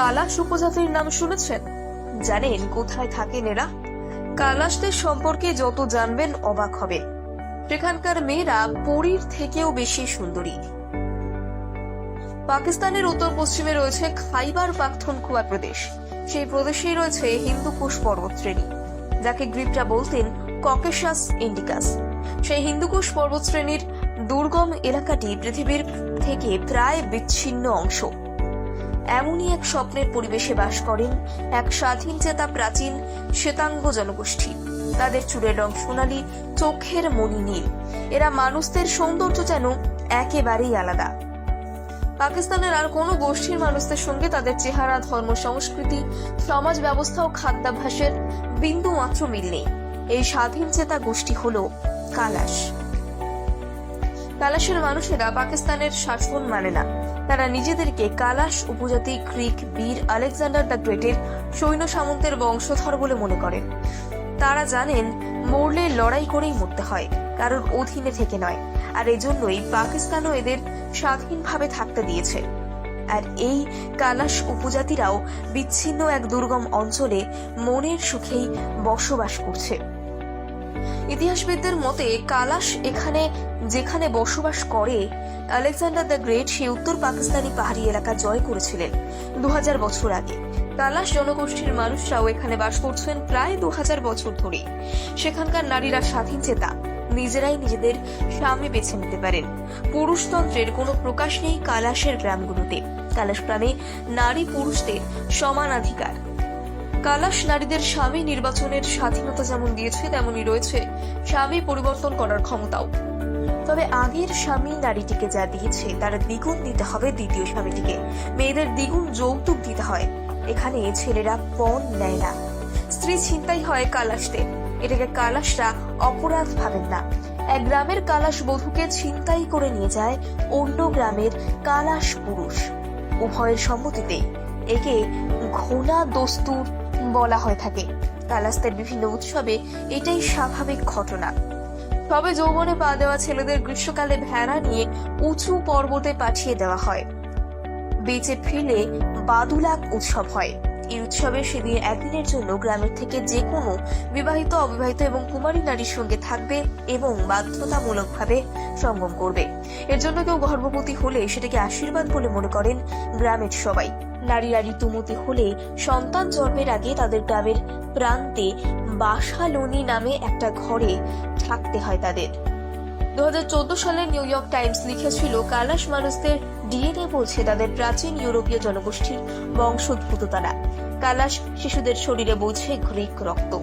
কালাশ উপজাতির নাম শুনেছেন? জানেন কোথায় থাকেন এরা? কালাশদের সম্পর্কে যত জানবেন অবাক হবেন সেখানকার মেয়েরা পরীর থেকেও বেশি সুন্দরী। পাকিস্তানের উত্তর পশ্চিমে রয়েছে খাইবার পাখতুনখোয়া প্রদেশ। সেই প্রদেশেই রয়েছে হিন্দুকুশ পর্বতশ্রেণী যাকে গ্রিপটা বলতেন ককেশাস ইন্ডিকাস। সেই হিন্দুকুশ পর্বতশ্রেণীর দুর্গম এলাকাটি পৃথিবীর থেকে প্রায় বিচ্ছিন্ন অংশ। এমনই এক স্বপ্নের পরিবেশে বাস করেন এক স্বাধীন চেতা প্রাচীন শ্বেতাঙ্গ জনগোষ্ঠী। তাদের চুলের রং সোনালী, চোখের মণি নীল। এরা মানুষদের সৌন্দর্য যেন একেবারেই আলাদা। পাকিস্তানের আর কোনো গোষ্ঠীর মানুষদের সঙ্গে তাদের চেহারা, ধর্ম, সংস্কৃতি, সমাজ ব্যবস্থা ও খাদ্যাভ্যাসের বিন্দু মাত্র মিল নেই। এই স্বাধীন চেতা গোষ্ঠী হল কালাশ। কালাশের মানুষেরা পাকিস্তানের শাসন মানে না। তারা নিজেদেরকে কালাশ উপজাতি গ্রিক বীর আলেকজান্ডার দ্য গ্রেটের সৈন্য সামন্তের বংশধর বলে মনে করেন। তারা জানেন, মরলে লড়াই করেই মরতে হয়, কারোর অধীনে থেকে নয়। আর এজন্যই পাকিস্তানও এদের স্বাধীনভাবে থাকতে দিয়েছে। আর এই কালাশ উপজাতিরাও বিচ্ছিন্ন এক দুর্গম অঞ্চলে মনের সুখেই বসবাস করছে। ইতিহাসবিদদের মতে, কালাশ এখানে, যেখানে বসবাস করে, আলেকজান্ডার দ্য গ্রেট, সে উত্তর পাকিস্তানি পাহাড়ি এলাকা জয় করেছিলেন দু বছর আগে। কালাশ জনগোষ্ঠীর মানুষরাও এখানে বাস করছেন প্রায় দু হাজার বছর ধরে। সেখানকার নারীরা স্বাধীন চেতা, নিজেরাই নিজেদের স্বামী বেছে নিতে পারেন। পুরুষতন্ত্রের কোনো প্রকাশ নেই কালাশের গ্রামগুলোতে। কালাশ গ্রামে নারী পুরুষদের সমানাধিকার কালাশ নারীদের স্বামী নির্বাচনের স্বাধীনতা যেমন দিয়েছে, তেমনই রয়েছে স্বামী পরিবর্তন করার ক্ষমতাও। তবে আগের স্বামী নারীটিকে যা দিয়েছে, তার দ্বিগুণ দিতে হবে দ্বিতীয় স্বামীটিকে। মেয়েদের দ্বিগুণ যৌতুক দিতে হয়। এখানে ছেলেরা পণ নেয় না। স্ত্রী ছিনতাই হয় কালাশদের। এটাকে কালাশরা অপরাধ ভাবেন না। এক গ্রামের কালাশ বধূকে ছিনতাই করে নিয়ে যায়, অন্য গ্রামের কালাশ পুরুষ। উভয়ের সম্মতিতে একে ঘোলা দস্তুর বলা হয়ে থাকে। কালাস্তের বিভিন্ন উৎসবে এটাই স্বাভাবিক ঘটনা। তবে যৌবনে পা দেওয়া ছেলেদের গ্রীষ্মকালে ভেড়া নিয়ে উঁচু পর্বতে পাঠিয়ে দেওয়া হয়। বেঁচে ফিরে বাদুলাক উৎসব হয়। এই উৎসবে সেদিন একদিনের জন্য গ্রামের থেকে যে কোনো বিবাহিত, অবিবাহিত এবং কুমারী নারীর সঙ্গে থাকবে এবং বাধ্যতামূলকভাবে সঙ্গম করবে। এর জন্য কেউ গর্ভবতী হলে সেটাকে আশীর্বাদ বলে মনে করেন গ্রামের সবাই। নারীরা ঋতুমতি হলে সন্তান জন্মের আগে তাদের গ্রামের প্রান্তে বাসালনি নামে একটা ঘরে থাকতে হয় তাদের। দু হাজার চোদ্দ সালে নিউ ইয়র্ক টাইমস লিখেছিল, কালাশ মানুষদের ডিএনএ বলছে তাদের প্রাচীন ইউরোপীয় জনগোষ্ঠীর বংশোদ্ভূত তারা। কালাশ শিশুদের শরীরে বইছে গ্রিক রক্ত।